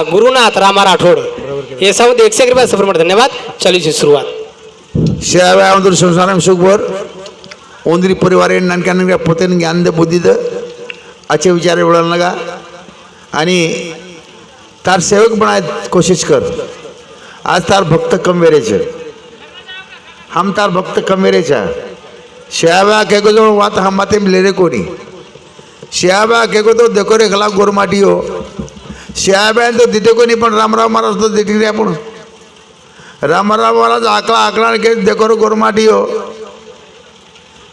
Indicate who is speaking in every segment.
Speaker 1: गुरुनाथ रामा राठोड. हे साऊथ एकशे एक रुपये सफर धन्यवाद. चालूची सुरुवात.
Speaker 2: शेळाव्या संसाराम सुखभर ओंदरी परिवारे नानक्या नानक्या पोतेन ज्ञान बुद्धिद असे विचार एवढा लागा. आणि तार सेवक बनाय कोशिश कर. आज तार भक्त कम वेरेचे हम तार भक्त कम वेरेचा शेळाव्या केगो जवळ वात हम माते लेरे कोणी. शेळाव्या केगो तो देखो रे गोरमाटी हो. શિયાબેન તો દીધો કોઈ નહીં પણ રામરાવ રામ મહારાજ તો દીકરી રહ્યા પણ. રામ રામ મહારાજ આકડા આકળા કે દેખોરો દેખો ગોરમાટીઓ.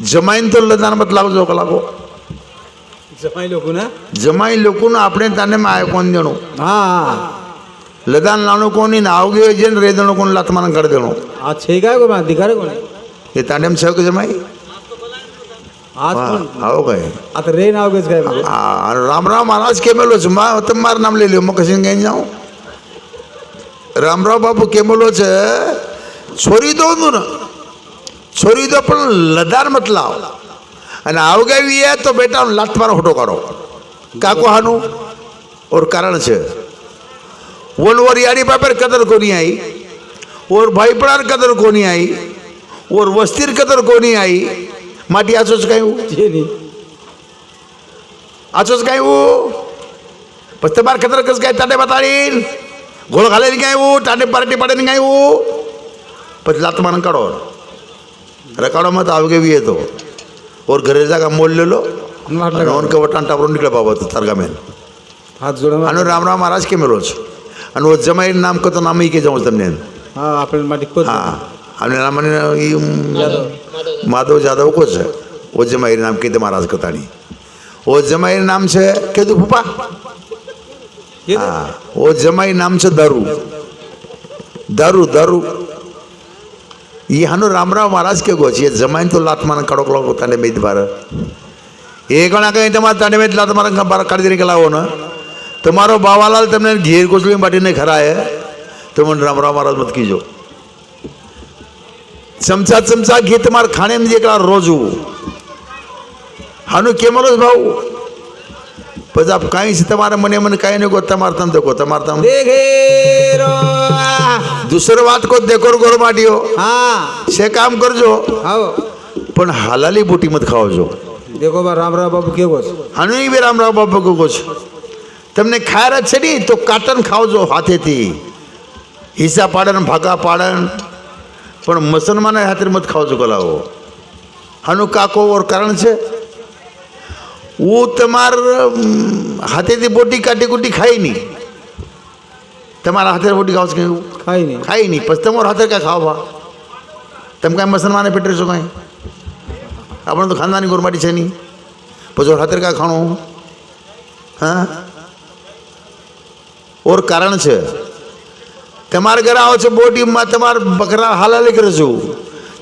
Speaker 2: જમાઈને તો લદાન બતલાવજો કલાકો.
Speaker 3: જમાઈ લોકોને?
Speaker 2: જમાઈ લોકોને આપણે તને માં કોણ દેણું
Speaker 3: હા.
Speaker 2: લદાન લાણું કોની ને આવગે જેને રેદણું કોણ લાતમાન કરી દેણું
Speaker 3: આ છે કાય કોઈ અધિકાર કોને
Speaker 2: એ તાંડેમ છે કે જમાઈ?
Speaker 3: आज
Speaker 2: હા
Speaker 3: पण
Speaker 2: આવો કઈ
Speaker 3: आता रे नाव घेच काय मग
Speaker 2: હા અને રામરાવ મહારાજ કેમેલો છે મા તમે મારું નામ લઈ લ્યો હું કશી કઈ જાઉં રામરાવ બાપુ કેમેલો છે છોરી દો તું ને છોરી દો પણ લદાન મત લાવ અને આવગાવી એ તો બેટા લાત મારો ખોટો કાઢો કાકો હાનું ઓર કારણ છે ઓલ ઓર યારી બાપેર કદર કોની आई ઓર ભાઈપણાર કદર કોની आई ઓર વસ્તીર કદર કોની आई माटी आजोच
Speaker 3: काय नाही.
Speaker 2: आजोच काय हो फक्त बारखतरकच काय ताटे पाताळीन घोळ घालायला काय हो ताटे पार्टी पाडायला काय हो पण लात मारून काढो. रकाडो मत आवगेवी येतो. और घरे जागा मोडलेलो.
Speaker 3: नवन
Speaker 2: कवट आणि टापरून निघलं बाबा तो तारगामेल
Speaker 3: हात जोड
Speaker 2: आणि रामराव महाराज के मेलोच आणि वो जमाई नाम करतो नाम के जाऊ तमने
Speaker 3: हा आपण
Speaker 2: माझी हा. आणि रामाने માધવ જાદવ કો છે? ઓ જમાઈ નામ કીધે મહારાજ કતાણી ઓ જમાઈ નામ છે કીધું ફૂપા હા. ઓ જમાઈ નામ છે દરુ. દારૂ દારૂ. એ હાનો રામરાવ મહારાજ કે ગો છે જમાઈને તો લાત માને કડોક લોકો તને મેદ બાર એ ગણા કઈ તમારે તને મેદ લાત મારે બાર કાઢી દઈને લાવો ને? તમારો બાવાલાલ તમને ઘેર કોચલી માટીને ખરાય તો મને રામરાવ મહારાજ મત કીજો. ચમચા ચમચા ઘી તમારે ખાણે નથી એકલા રોજુ હાનું કેમ રોજ ભાવ પછી આપ કાંઈ છે તમારે મને મને કાંઈ નહીં કહો તમારે તમે દેખો તમારે તમે. દૂસરો વાત કહો દેખો ઘર માટીઓ.
Speaker 3: હા.
Speaker 2: છે કામ કરજો. પણ હાલાલી બુટી મત ખાવજો.
Speaker 3: દેખો બા રામરાવ બાપુ કેવો છે?
Speaker 2: આનું એ બે રામરાવ બાપુ કેવો છે? તમને ખાયર છે નહીં તો કાટન ખાવજો હાથેથી. હિસ્સા પાડન ભાગા પાડન. પણ મુસલમાને હાથે મત ખાઓ છો ગલાઓ આનું કાકો ઓર કારણ છે? હું તમાર હાથેથી બોટી કાટી કુટી ખાઈ નહીં. તમારા હાથે બોટી ખાવ કે
Speaker 3: ખાઈ નહીં.
Speaker 2: ખાઈ નહીં. પછી તમારા હાથે કાંઈ ખાવા તમે કાંઈ મુસલમાને પેટરી છો કાંઈ? આપણે તો ખાનદાની ગોરમાટી છે નહીં. પછી હાથે કાંઈ ખાણું? હા? ઓર કારણ છે? તમારે ઘરે આવો છો બોટીમાં તમારે બકરા હાલાલ કરે છો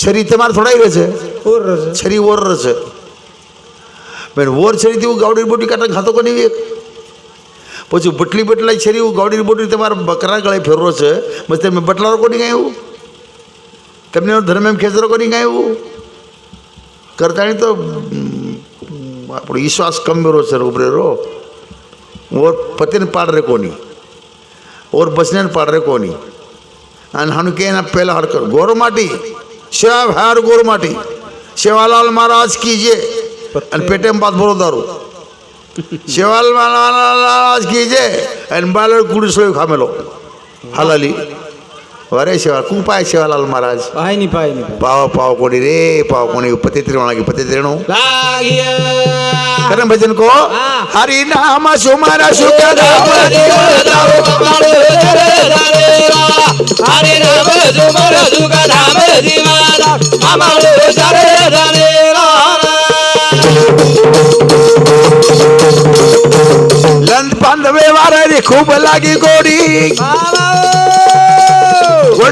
Speaker 2: છરી તમારે થોડાઈ રહે છે.
Speaker 3: ઓર
Speaker 2: છરી ઓર રહે છે. બેન ઓર છરી તેવું ગાવડી બોટી કાંટા ખાતો કોની એક પછી બટલી બટલાઈ છરી ગાવડી બોટી તમારે બકરા ગળે ફેરવો છે. બસ તમે બટલારો કોની કાંઈ એવું તમને ધર્મ એમ ખેતરો કોની કાંઈ એવું કરતાણી તો આપણો વિશ્વાસ કમેરો છે ઉભરેરો ઓર પતિને પાડ રે કોની? હાનું કે એના પહેલાં હર કર ગોર માટી સેવા હાર ગોર માટી સેવાલાલ મહારાજ કીજે. અને પેટેમ પાત બોલો દારૂ. સેવાલ મહારાજ કીજે. અને બાલર કુડી સોય ખામેલો. હાલાલી. ವರೇ ಶಿವ ಕುಂಪಾಯ ಶಿವಲಾಲ್ ಮಹಾರಾಜ್ ಪಾಯಿನಿ ಪಾಯಿನಿ ಪಾವ ಪಾವ
Speaker 3: ಕೊಡಿ
Speaker 2: ರೇ ಪಾವ ಕೊಡಿ ಪತಿತ್ರಿ ಒಳಗೆ ಪತಿತ್ರೇಣು ಕರಂ ಭಜನ್
Speaker 1: ಕೋ ಹರಿ ನಾಮ ಸುಮರ ಸುಖ ಹರಿ ನಾಮ ಸುಮರ ಸುಖ
Speaker 2: ನಾಮ ಲಂದ್ ಬಾಂಧವೇ ವಾರ खूब लागी गोरी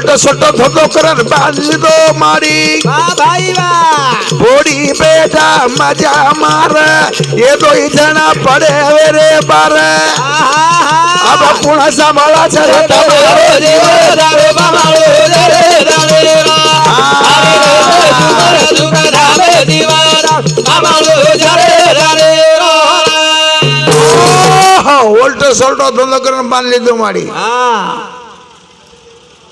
Speaker 2: મોટો છોટો ધંધો કરે બાંધો મારી. ભોડી બેટા મજા મારે. એ તો જણા પડે હવે રે બાર. હવે પૂર્ણ સાંભળા છે ઓલ્ટો સોલ્ટો ધંધો કરીને બાંધ લીધો મારી.
Speaker 3: હા.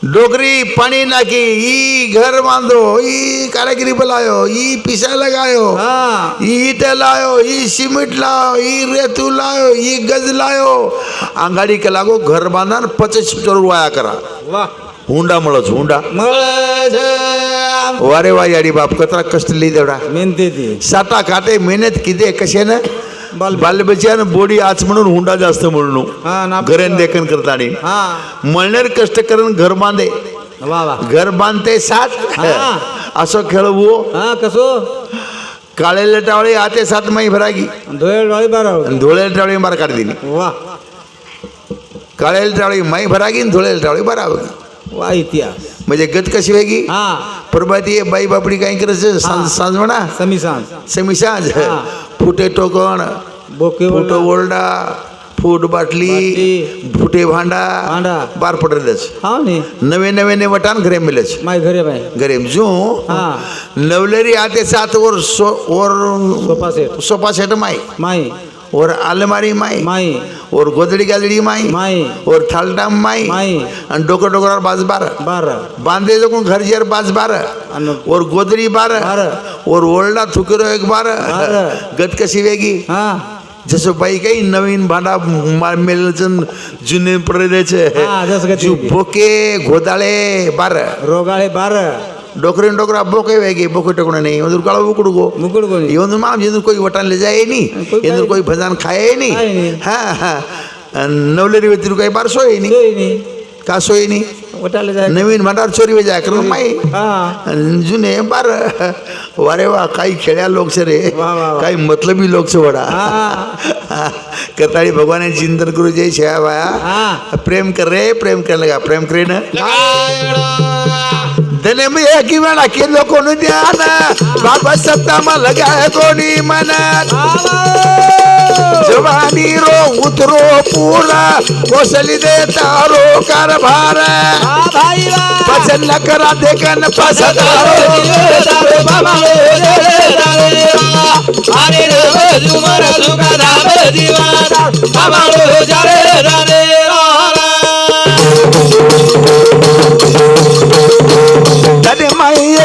Speaker 2: डोगरी पाणी नाकी ई घर बांधो ई
Speaker 3: कारागिरी
Speaker 2: बोलायो ई पिसा लगायो ई इट लायो ई सिमेंट लायो ई रेतू लायो ई गज लायो. आंगाडी के लागो घर बांधा
Speaker 3: पचीस
Speaker 2: मीटर वाया करा. हुंडा
Speaker 3: मळच हुंडा.
Speaker 2: वारे वा याडी बाप कचरा कष्ट लिहि देवडा.
Speaker 3: मेहनत
Speaker 2: साटा काटे मेहनत किदे कसे ना बालबेची बोडी आज म्हणून हुंडा जास्त म्हणून. घरेन देखन करताना. म्हणणार कष्ट करून घर बांधे. घर बांधते सात. असं खेळवू
Speaker 3: हो. कसो?
Speaker 2: काळेले टावळे आते सात माई भरागी.
Speaker 3: धुळे
Speaker 2: टावळे धुळे टावळे मार काढ दिली.
Speaker 3: वा.
Speaker 2: काळेल टावळी माई भरागी धुळे टावळी भरावगी
Speaker 3: वा इतिहास.
Speaker 2: म्हणजे गत कशी वेगी? प्रभाती बाई बापडी काय करायचं सांज म्हणा.
Speaker 3: समी सांज.
Speaker 2: समी सांज. फुटे टोकण फुटो ओल्डा फूट बाटली फुटे भांडा
Speaker 3: भांडा.
Speaker 2: बार पडलेच नवे नवे ने वटान घरे
Speaker 3: मिले माय
Speaker 2: घरे बाय.
Speaker 3: जो
Speaker 2: नवलेरी आते सात वर सो वर
Speaker 3: सोपा सेट.
Speaker 2: सोपा सेट माय.
Speaker 3: माय.
Speaker 2: ஒரு अलमारी माई
Speaker 3: माई।
Speaker 2: और गोदडी गाजड़ी माई
Speaker 3: माई।
Speaker 2: और थालडाम माई
Speaker 3: माई।
Speaker 2: अन डोकर डोकं डोकरावर बाज बार।
Speaker 3: बार
Speaker 2: बांधे कोण घरजेर बाज बार
Speaker 3: अन
Speaker 2: और गोदडी बार। और ओरडा थुकिरो एक बार। गत कशी वेगी? जसं भाई काही नवीन भांडा मेलचं जुने प्रदेश भोके घोदाळे बार।
Speaker 3: रोगाळे
Speaker 2: बार। ಡೊಕ್ರಿನ ಡೊಕ್ರ ಹಬ್ಬಕ್ಕೆ ಹೇಗೆ ಬೊಕ್ಕೆ ಟೊಕೊಣನೆ ಒಂದು ಕಾಳ ಬುಕ್ಕುಡುಗೋ ಬುಕ್ಕುಡುಗೋ
Speaker 3: ಈ ಒಂದು
Speaker 2: ಮಾಮ್ ಇಂದ್ರ ಕೋಯಿ ವಟನ್ ಲೇ ಜಾಯೇ ನಿ ಇಂದ್ರ
Speaker 3: कोई ಭಜನ್ ಖಾಯೇ
Speaker 2: ನಿ ಹಾ ಹಾ नवलेरी व्यतिरिक्त काही बार सोय नाही। का सोय नाही? नवीन म्हणावर चोरी वेजा करो करून माही जुने बार वारे वा काही खेड्या लोकच रे। काही मतलबी लोकच वडा। कताळी भगवान चिंतन करू जय शेवा बाया प्रेम कर रे प्रेम कर लगा। प्रेम करे ना। તેને એકી વેળા કે નું ધ્યાન બાબા સત્તામાં લગાય કોની મન જવાની રો ઉતરો પૂરા
Speaker 3: કોસલી દે તારો
Speaker 2: કારભાર પસંદ ન કરા દે
Speaker 1: કન પસંદ તારો બાબા અરે રે ઝુમર ઝુમર દીવાના બાબા રે જારે રે રા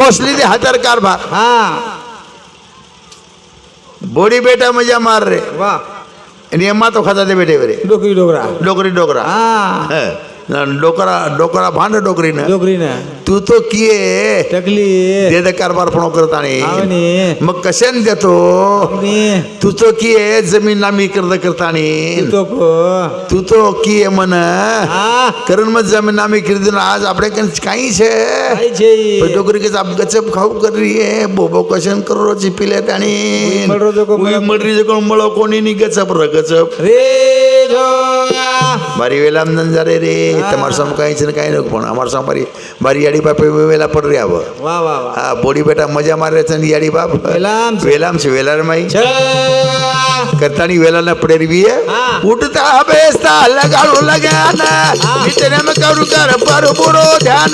Speaker 2: खोसली दे हजार कारभार
Speaker 3: હા
Speaker 2: બોડી બેટા મજા માર રે
Speaker 3: વાહ
Speaker 2: અને એમાં તો ખાતા તે બેટે વરે
Speaker 3: ડોકરી ડોકરા
Speaker 2: ડોકરી ડોકરા
Speaker 3: હા
Speaker 2: डोकरा डोकरा भांड
Speaker 3: डोकरी
Speaker 2: ने तू तो
Speaker 3: किए
Speaker 2: टकली. दे कारभार पण करत
Speaker 3: आणि.
Speaker 2: मग कशाने देतो? तू तो किए जमीन नामी
Speaker 3: कर्ज करतानी
Speaker 2: तू तो किए
Speaker 3: मन
Speaker 2: कारण मग जमीन नामी खरीद आज आपले काही
Speaker 3: छे डोकरी
Speaker 2: के आप गचप खाऊ
Speaker 3: कर
Speaker 2: बोबो कशन करो चिपिले
Speaker 3: आणि.
Speaker 2: मडरी जो कोणी नि गचप र गचप. रे. भारी वेला जा रे. रे तुम्हारे सामने कहीं से कहीं नहीं पण
Speaker 3: हमारे सामने भारी
Speaker 2: भारी याडी बाप वेला पड़
Speaker 1: रहा अब हाँ बोडी बेटा मजा मार रहे थे याडी बाप. वेलाम से
Speaker 2: वेलार माई. करता
Speaker 1: नहीं वेला ना पड़े भी है. उठता बेस्ता लगाड़ो लगाना. इतने में करूँ कर
Speaker 2: पर बुरो ध्यान.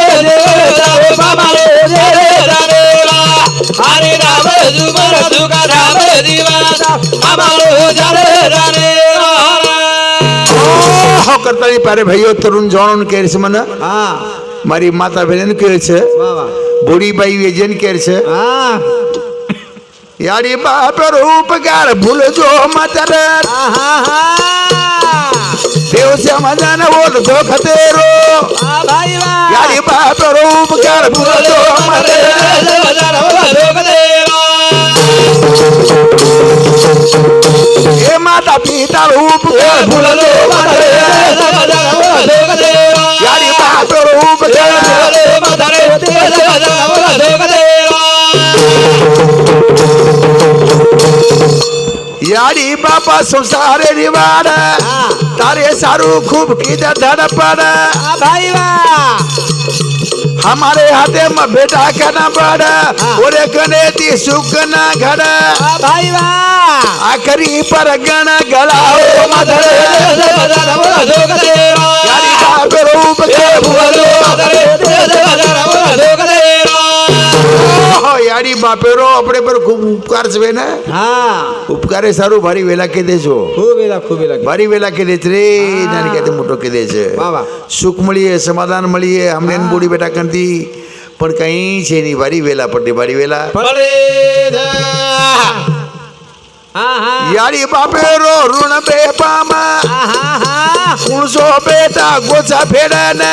Speaker 2: જુગા તરુણ જોણન કે મને
Speaker 3: હા
Speaker 2: મારી માતા બહેન કે છે બોડીબાઈ વેજન કે છે
Speaker 3: હા
Speaker 2: યારી બાપ રૂપકાર ભૂલજો મતર દેવ સમાધાન યારી બાપ રૂપકાર ભૂલજો हे माता पिता रूप भुललो यारी महात रूप यारी बापा संसारे रिवाड तारे सारू खूप
Speaker 3: किती धडपड भाई
Speaker 2: हमारे हाथे में बेटा कहना पड़ा और कने ती सुकना
Speaker 3: घर भाई वाह
Speaker 2: आखरी पर गण गलाओ मदर यारी का रूप के भुवलो યારી બાપેરો આપણે પર ખૂબ ઉપકાર છે ને
Speaker 3: હા.
Speaker 2: ઉપકારે સારું ભારી વેલા કે દેજો.
Speaker 3: ખૂબ વેલા ખૂબ વેલા
Speaker 2: ભારી વેલા કે દેજ રે નાની કહેતે મોટો કે દે છે. સુખ મળીએ સમાધાન મળીએ અમને બોડી બેટા કરતી. પણ કઈ છે નહીં ભારી વેલા પડે ભારી વેલા. યારી બાપે રો ઋણ બે પામા. કુણસો બેટા ગોછા ફેડને
Speaker 3: ને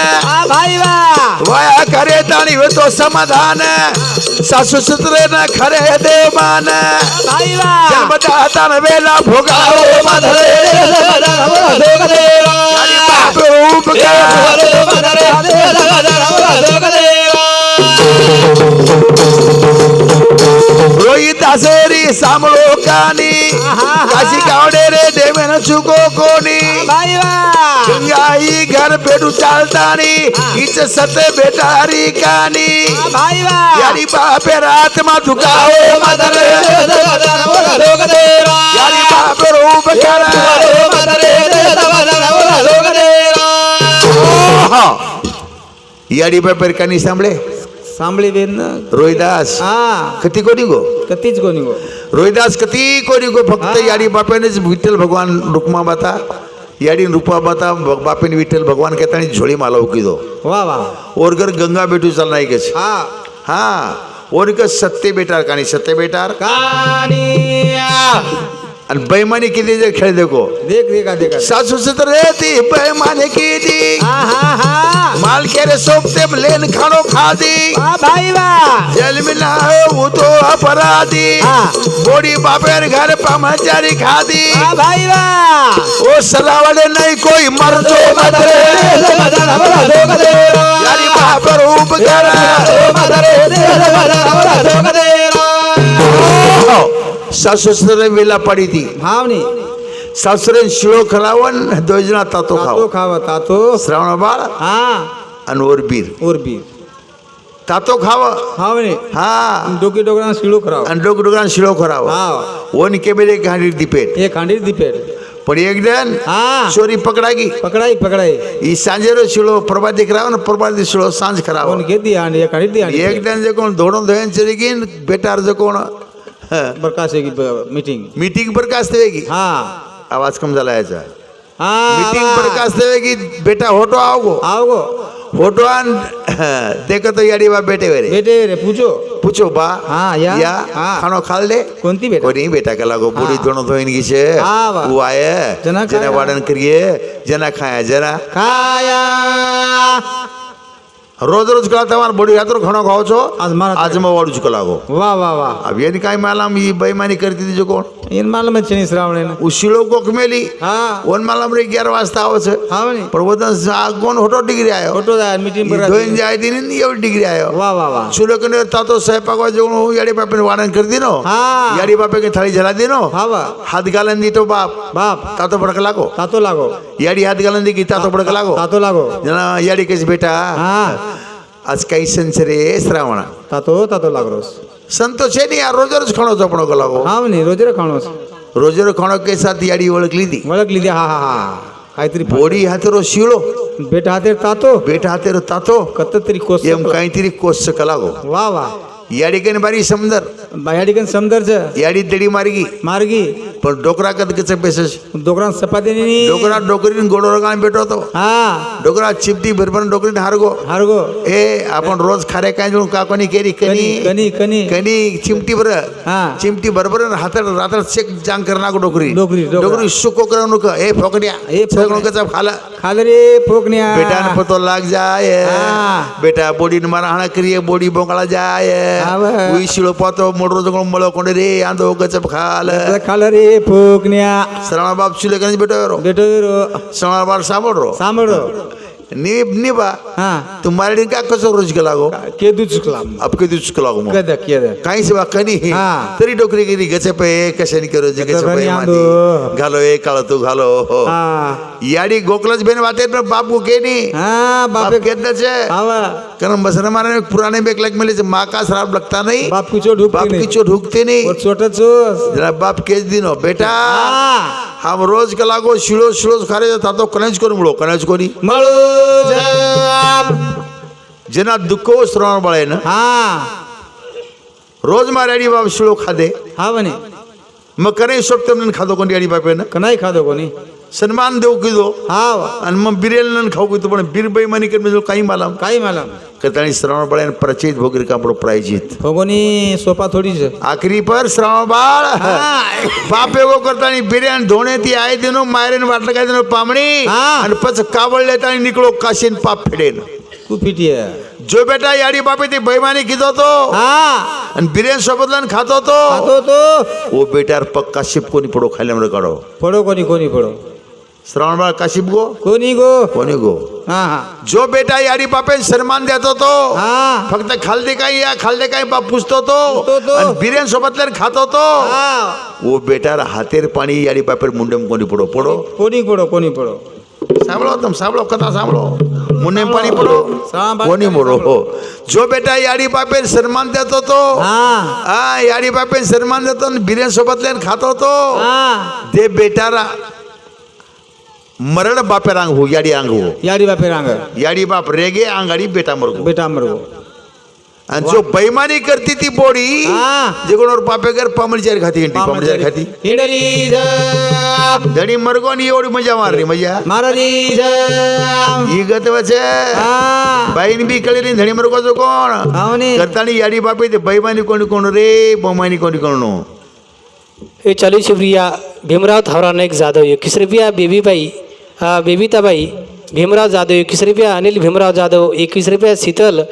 Speaker 2: વાયા કરે તાણી હોય તો સમાધાન. સાસુ સુતરે ના ખરે
Speaker 3: વાહ
Speaker 2: જન્મતા હતા ને વેલા ભોગાવો રોહિત આસેરી સાંભળો કાની. કાશી કાવડે રે દેવેન
Speaker 3: चुको
Speaker 2: कोणी चंगाई घर भेटू चालतानी हिच सत भेटारी
Speaker 3: कानी यारी बापे
Speaker 2: रात मा झुकाओ मदर यारी बापे रूप करा यारी बापे कनी सांभळे કાની
Speaker 3: બેન ને
Speaker 2: રોહિદાસ
Speaker 3: હા
Speaker 2: કતી કોની
Speaker 3: જ કોની ગો?
Speaker 2: રોહિદાસ કતી કોની ગો? ફક્ત યાડી બાપેને જ વિઠ્ઠલ ભગવાન રૂપમાં બતા. યાડી રૂપા બતા બાપેને વિઠ્ઠલ ભગવાન કહેતાની ઝોળી માલા કીધો
Speaker 3: વાહ વાહ.
Speaker 2: ઓર ઘર ગંગા બેઠું ચાલનાઈ કે છે.
Speaker 3: હા.
Speaker 2: હા. ઓર કે સત્ય બેટાર કાની? સત્ય બેટાર? आणि बैमाने किती जे
Speaker 3: खेळ देखो देख
Speaker 2: देखा देखा सासू सुतर रहती
Speaker 3: बैमाने की दी
Speaker 2: रे सोपते लेन खानो खा दी
Speaker 3: भाई वाह जेल
Speaker 2: में तो अपराधी बोडी बापेर
Speaker 3: घर
Speaker 2: पमाचारी खा दी भाई वाह
Speaker 3: ओ सलावड़े नहीं
Speaker 2: कोई मर मदरे यारी बापर उपकरा मदरे मदरे मदरे मदरे સાસુ સસરે વેલા પડી હતી
Speaker 3: ભાવની
Speaker 2: સાસરે શીળો ખરાવન દોજના તાતો
Speaker 3: તાતો
Speaker 2: ખાવ
Speaker 3: ખાવા તાતો
Speaker 2: શ્રાવણ બાળ
Speaker 3: હા
Speaker 2: અને ઓરબીર
Speaker 3: ઉર્બી
Speaker 2: તાતો ખાવ
Speaker 3: ભાવની
Speaker 2: હા
Speaker 3: ડોકી ડોકરા શીળો ખરાવ
Speaker 2: અને ડોક ડોકાન શીળો ખરાવ
Speaker 3: હા
Speaker 2: ઓન કે બેલે ગાંડી દીપેટ
Speaker 3: એ ખાંડી દીપેર
Speaker 2: પણ એક દન
Speaker 3: હા
Speaker 2: ચોરી પકડાગી
Speaker 3: પકડાઈ પકડાઈ
Speaker 2: ઈ સાંજેરો શીળો પ્રભાતી કરાવો ને પ્રભાતી શીળો સાંજ કરાવો
Speaker 3: કોણ કેતી આંડી એ ખાંડી દી
Speaker 2: એક
Speaker 3: આંડી
Speaker 2: દન જે કોણ ધોળો ધોયન ચડી ગઈ ને બેટાર જે કોણ
Speaker 3: बरकासेगी मीटिंग
Speaker 2: मीटिंग बरकास देगी
Speaker 3: हाँ
Speaker 2: आवाज कम जला याचा
Speaker 3: हाँ
Speaker 2: मीटिंग बरकास देगी बेटा होटो आओगो
Speaker 3: आओगो
Speaker 2: होटो आन देखो तो यारी बा बेटे वेरे
Speaker 3: बेटे वेरे पूछो पूछो
Speaker 2: बा
Speaker 3: हाँ
Speaker 2: या या हाँ
Speaker 3: खानो खाल
Speaker 2: ले कौन ती बेटा कोनी
Speaker 3: बेटा
Speaker 2: कला को पूरी दोनों
Speaker 3: तो इनकी
Speaker 2: से वो
Speaker 3: आये
Speaker 2: जना
Speaker 3: जना
Speaker 2: वादन करिए जना खाया जना
Speaker 3: खाया
Speaker 2: રોજ રોજ કલા તમારે બોડી યાત્રો ઘણો ખાઓ છો? આજમાવાળું જ કલાકો
Speaker 3: વાહ વાહ વાહ.
Speaker 2: હવે એની કાંઈ માલામ ઈ બૈમાની કરતી હતી જો કોણ?
Speaker 3: એન માલમ છે ની શ્રાવણે
Speaker 2: ઉશીલો કોક મેલી.
Speaker 3: હા.
Speaker 2: ઓન માલમ રે 11 વાસ્તા આવે છે.
Speaker 3: હા ને
Speaker 2: પણ વતન આ કોણ હોટો ડિગ્રી આયો?
Speaker 3: હોટો આયો મીટિંગ પર
Speaker 2: જોઈન જાય દીને ની એવ ડિગ્રી આયો.
Speaker 3: વાહ વાહ વાહ.
Speaker 2: સુલો કને તાતો સાહેબ પાકવા જો હું યાડી બાપે વાણન કરી દીનો.
Speaker 3: હા.
Speaker 2: યાડી બાપે કે થાળી જલા દીનો.
Speaker 3: હા વાહ.
Speaker 2: હાથ ગાલન દીતો બાપ.
Speaker 3: બાપ.
Speaker 2: તાતો ભડક લાગો.
Speaker 3: તાતો લાગો.
Speaker 2: યાડી હાથ ગાલન દી ગીતા તો ભડક
Speaker 3: લાગો. તાતો
Speaker 2: લાગો. યાડી કેસ બેટા હા. आज काही रे ಶ್ರಾವಣ
Speaker 3: तातो तातो
Speaker 2: लागलो संतोष आहे नाही रोज रोज खाणो आपण लागो
Speaker 3: हा नाही रोज रे
Speaker 2: खाणोस रोज खाणो के साथ याडी ओळखली ती
Speaker 3: ओळखली ती हा हा हा काहीतरी
Speaker 2: बोडी हातेरो शिळो
Speaker 3: बेट हाते तातो
Speaker 2: बेट हातेर तातो
Speaker 3: कत तरी कोस
Speaker 2: एम काहीतरी कोस का
Speaker 3: लागो वा
Speaker 2: वा या ठिकाणी बारी
Speaker 3: समजर या ठिकाणी
Speaker 2: च याडी दडी मार्गी
Speaker 3: मार्गी
Speaker 2: પણ ડોકરા કદ કે પૈસે છે?
Speaker 3: ડોકરા સપાતીની
Speaker 2: ડોકરા ડોકરીને ગોળો રગાણ બેઠો હતો.
Speaker 3: હા.
Speaker 2: ડોકરા ચીપટી ભરભર ડોકરીને હારગો.
Speaker 3: હારગો.
Speaker 2: એ આપણ રોજ ખારે કાંઈ જોઉં કાકોની કેરી
Speaker 3: કની
Speaker 2: કની
Speaker 3: કની કની.
Speaker 2: કની ચીમટી ભર.
Speaker 3: હા.
Speaker 2: ચીમટી ભરભર હાથે રાત્રે શેક જાંગ કરી નાખો ડોકરી
Speaker 3: ડોકરી, ડોકરા.
Speaker 2: સુકો કરવાનું કે? એ ફોકડિયા
Speaker 3: એ
Speaker 2: ફોકડું
Speaker 3: ફોકડિયા.
Speaker 2: કે ખાલા.
Speaker 3: ખાલે રે ફોકન્યા.
Speaker 2: બેટાને પતો લાગ જાય. બેટા બોડી ને મારા હાણા કરીએ બોડી બોકળા જાય.
Speaker 3: ઉઈ
Speaker 2: શીળો પાતો મોટો જગણો મળો કોંડે રે આંધો ગચપ ખાલ.
Speaker 3: ખાલ રે.
Speaker 2: ಪೂಕ್ನ್ಯಾ ಶ್ರವಣ ಬಾಬು
Speaker 3: ಸುಲೇಖನ ಬಿಟ್ಟೋರು
Speaker 2: ಬಿಟ್ಟೋರು ಶ್ರವಣ ಬಾಬು
Speaker 3: ಸಾಂಬಡ್ರು
Speaker 2: ಸಾಂಬಡ್ರು ನೀವ್
Speaker 3: ನೀವ
Speaker 2: तुम्हारे लागो?
Speaker 3: के दुचकला
Speaker 2: अब के दुचकला गो
Speaker 3: कद के
Speaker 2: काही सेवा कनी तरी डोकरी गिरी गचे पे कशानी
Speaker 3: के
Speaker 2: घालो ए काळ तू घालो. याडी गोकलाच बेन वाते पर बाप को केनी
Speaker 3: हां
Speaker 2: बाप
Speaker 3: के
Speaker 2: कारण बसना महाराज पुराने बेक लग मिले माँ का शराब लगता नहीं।
Speaker 3: बाप की चोट
Speaker 2: बाप की चोट ढूकते नहीं।
Speaker 3: और छोटा चोर
Speaker 2: जरा बाप केस दिनो बेटा। हम रोज के लागो शिड़ो शिड़ो खारे जाता तो कनेच करून मुळो कनेच कोणी जेना दुःख श्रवण बळे ना।
Speaker 3: हा।
Speaker 2: रोज मारे अडी बाप शिळो खादे।
Speaker 3: हा बने।
Speaker 2: मग कने सोबत म्हणून खादो कोणी अडी बापेनं कनाही
Speaker 3: खादो कोणी सन्मान
Speaker 2: देव किदो। हा।
Speaker 3: आणि
Speaker 2: मग बिर्याणी खाऊ कितो पण बिरबाई मनी कर काही मला काही मला
Speaker 3: कतणी श्रावण
Speaker 2: बाळ प्रचित भोगरी कापड प्रायजित भगोनी सोपा थोडीच
Speaker 3: आखरी पर श्रावण बाळ.
Speaker 2: पापे गो करतानी बिर्याण धोणे ती आहे देणो मायरेन वाटलं काय देणो पामणी. आणि पच कावळ लेता आणि निकलो
Speaker 3: काशीन
Speaker 2: पाप फेडेन. कुपिटी जो बेटा याडी बापे ते बैमानी कितो तो
Speaker 3: आणि बिर्याणी
Speaker 2: सोबतला खातो तो. तो. ओ बेट्यावर पक्का शिप
Speaker 3: कोणी
Speaker 2: पडो खाल्ल्यामुळे काढो. पडो कोणी
Speaker 3: कोणी पडो.
Speaker 2: ઓ બેટાર પગ કાશીપ કોની પડો ખાલી હમણાં કાઢો
Speaker 3: પડો કોની કોની પડો
Speaker 2: શ્રવણ બાળ કાશીપ ગો
Speaker 3: કોની ગો
Speaker 2: કોની ગો
Speaker 3: હા હા
Speaker 2: જો બેટા યાડી બાપે સન્માન દેતો તો
Speaker 3: હા
Speaker 2: ફક્ત ખાલદે કાંઈ યા ખાલદે કાંઈ બાપ પૂછતો તો
Speaker 3: પૂછતો તો.
Speaker 2: અને બિરેન સોબત લઈને ખાતો તો
Speaker 3: હા
Speaker 2: ઓ બેટાર હાથેર પાણી યાડી બાપેર મુંડેમ કોની પડો પડો
Speaker 3: કોની પડો કોની પડો
Speaker 2: સાંભળો તમે સાંભળો કથા સાંભળો મુંડેમ પાણી પડો
Speaker 3: સાંભળ.
Speaker 2: કોની મોડો જો બેટા યાડી બાપે સન્માન દેતો તો
Speaker 3: હા
Speaker 2: હા યાડી બાપે સન્માન દેતો ને બિરેન સોબત લઈને ખાતો તો
Speaker 3: હા
Speaker 2: દે બેટારા મરડ બાપે રાંગવું યાડી આંગવું
Speaker 3: યાડી બાપે રાંગ
Speaker 2: યાડી બાપ રેગે આંગાડી બેટા મરગું
Speaker 3: બેટા મરવો
Speaker 2: અને જો બૈમાની કરતી હતી બોડી
Speaker 3: હા
Speaker 2: જે કોણ ઓર પાપે ઘર પામણ ચાર ખાતી એન્ટી પામણ ચાર ખાતી
Speaker 3: હિડરી
Speaker 2: ધણી મરગો ની એવડી મજા મારી મજા
Speaker 3: મારી
Speaker 2: ઈ ગત વચે
Speaker 3: બાઈન
Speaker 2: બાઈ ની બી કળી ધણી મરગો જો કોણ
Speaker 3: આવની
Speaker 2: કરતાની યાડી બાપે તે બૈમાની કોણ કોણ રે બોમાની કોણ કોણ
Speaker 4: એ ચાલી રૂપિયા ભીમરાવ થાવરા એક જાદવ એકવીસ રૂપિયા બેબીભાઈ बेबिताबाई भीमराव जाधव एकवीस रुपया अनिल भीमराव जाधव एकवीस रुपया शीतल